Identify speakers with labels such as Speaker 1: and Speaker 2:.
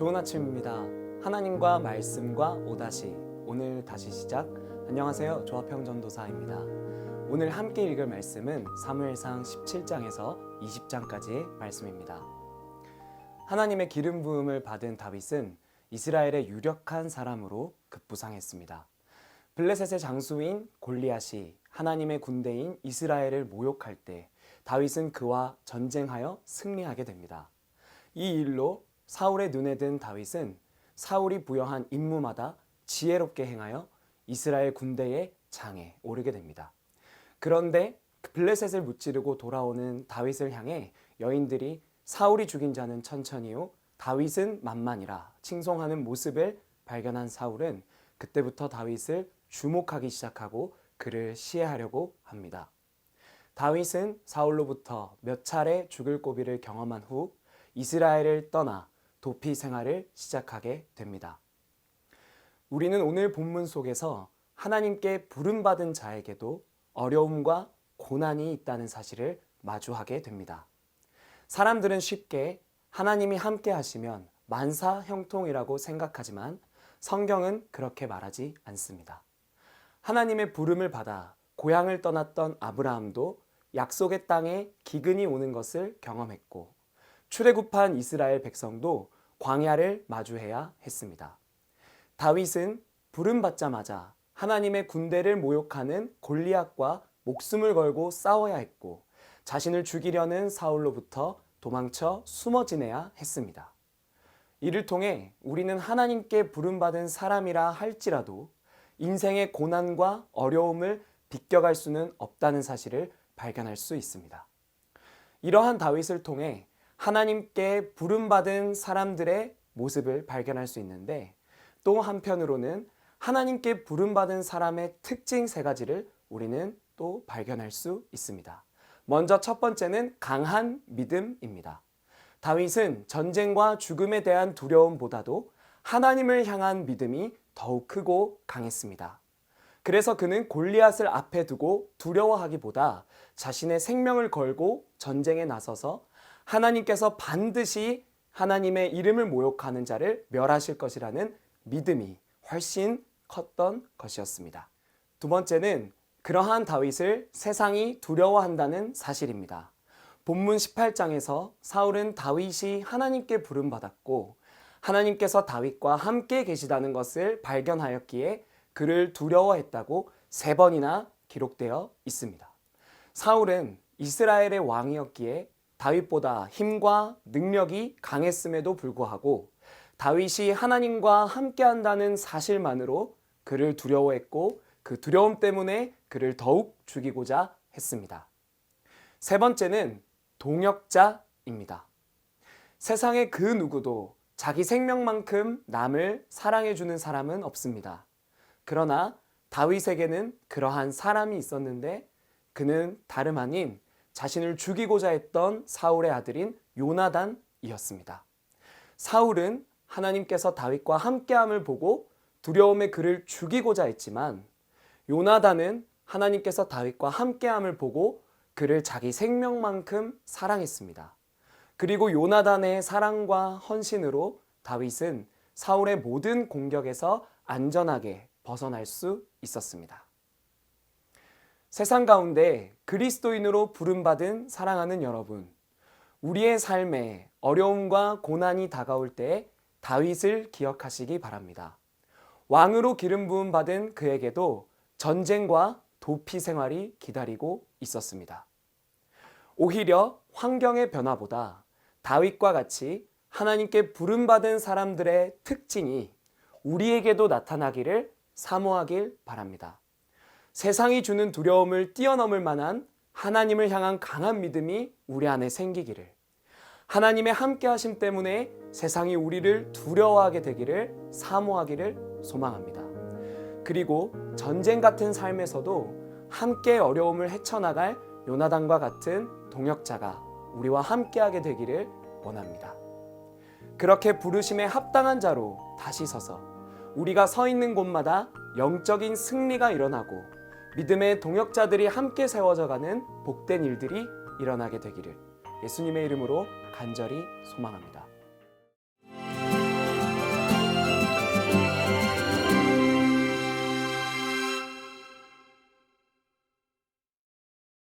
Speaker 1: 좋은 아침입니다. 하나님과 말씀과 오다시 오늘 다시 시작. 안녕하세요. 조합형 전도사입니다. 오늘 함께 읽을 말씀은 사무엘상 17장에서 20장까지의 말씀입니다. 하나님의 기름 부음을 받은 다윗은 이스라엘의 유력한 사람으로 급부상했습니다. 블레셋의 장수인 골리앗이 하나님의 군대인 이스라엘을 모욕할 때 다윗은 그와 전쟁하여 승리하게 됩니다. 이 일로 사울의 눈에 든 다윗은 사울이 부여한 임무마다 지혜롭게 행하여 이스라엘 군대의 장에 오르게 됩니다. 그런데 블레셋을 무찌르고 돌아오는 다윗을 향해 여인들이 사울이 죽인 자는 천천히요 다윗은 만만이라 칭송하는 모습을 발견한 사울은 그때부터 다윗을 주목하기 시작하고 그를 시해하려고 합니다. 다윗은 사울로부터 몇 차례 죽을 고비를 경험한 후 이스라엘을 떠나 도피 생활을 시작하게 됩니다. 우리는 오늘 본문 속에서 하나님께 부름받은 자에게도 어려움과 고난이 있다는 사실을 마주하게 됩니다. 사람들은 쉽게 하나님이 함께 하시면 만사 형통이라고 생각하지만 성경은 그렇게 말하지 않습니다. 하나님의 부름을 받아 고향을 떠났던 아브라함도 약속의 땅에 기근이 오는 것을 경험했고 출애굽한 이스라엘 백성도 광야를 마주해야 했습니다. 다윗은 부름 받자마자 하나님의 군대를 모욕하는 골리앗과 목숨을 걸고 싸워야 했고 자신을 죽이려는 사울로부터 도망쳐 숨어 지내야 했습니다. 이를 통해 우리는 하나님께 부름받은 사람이라 할지라도 인생의 고난과 어려움을 비껴갈 수는 없다는 사실을 발견할 수 있습니다. 이러한 다윗을 통해 하나님께 부름받은 사람들의 모습을 발견할 수 있는데 또 한편으로는 하나님께 부름받은 사람의 특징 세 가지를 우리는 또 발견할 수 있습니다. 먼저 첫 번째는 강한 믿음입니다. 다윗은 전쟁과 죽음에 대한 두려움보다도 하나님을 향한 믿음이 더욱 크고 강했습니다. 그래서 그는 골리앗을 앞에 두고 두려워하기보다 자신의 생명을 걸고 전쟁에 나서서 하나님께서 반드시 하나님의 이름을 모욕하는 자를 멸하실 것이라는 믿음이 훨씬 컸던 것이었습니다. 두 번째는 그러한 다윗을 세상이 두려워한다는 사실입니다. 본문 18장에서 사울은 다윗이 하나님께 부름받았고 하나님께서 다윗과 함께 계시다는 것을 발견하였기에 그를 두려워했다고 세 번이나 기록되어 있습니다. 사울은 이스라엘의 왕이었기에 다윗보다 힘과 능력이 강했음에도 불구하고 다윗이 하나님과 함께 한다는 사실만으로 그를 두려워했고 그 두려움 때문에 그를 더욱 죽이고자 했습니다. 세 번째는 동역자입니다. 세상에 그 누구도 자기 생명만큼 남을 사랑해주는 사람은 없습니다. 그러나 다윗에게는 그러한 사람이 있었는데 그는 다름 아닌 자신을 죽이고자 했던 사울의 아들인 요나단이었습니다. 사울은 하나님께서 다윗과 함께함을 보고 두려움에 그를 죽이고자 했지만 요나단은 하나님께서 다윗과 함께함을 보고 그를 자기 생명만큼 사랑했습니다. 그리고 요나단의 사랑과 헌신으로 다윗은 사울의 모든 공격에서 안전하게 벗어날 수 있었습니다. 세상 가운데 그리스도인으로 부름받은 사랑하는 여러분, 우리의 삶에 어려움과 고난이 다가올 때 다윗을 기억하시기 바랍니다. 왕으로 기름 부음 받은 그에게도 전쟁과 도피 생활이 기다리고 있었습니다. 오히려 환경의 변화보다 다윗과 같이 하나님께 부름받은 사람들의 특징이 우리에게도 나타나기를 사모하길 바랍니다. 세상이 주는 두려움을 뛰어넘을 만한 하나님을 향한 강한 믿음이 우리 안에 생기기를 하나님의 함께 하심 때문에 세상이 우리를 두려워하게 되기를 사모하기를 소망합니다. 그리고 전쟁 같은 삶에서도 함께 어려움을 헤쳐나갈 요나단과 같은 동역자가 우리와 함께하게 되기를 원합니다. 그렇게 부르심에 합당한 자로 다시 서서 우리가 서 있는 곳마다 영적인 승리가 일어나고 믿음의 동역자들이 함께 세워져 가는 복된 일들이 일어나게 되기를 예수님의 이름으로 간절히 소망합니다.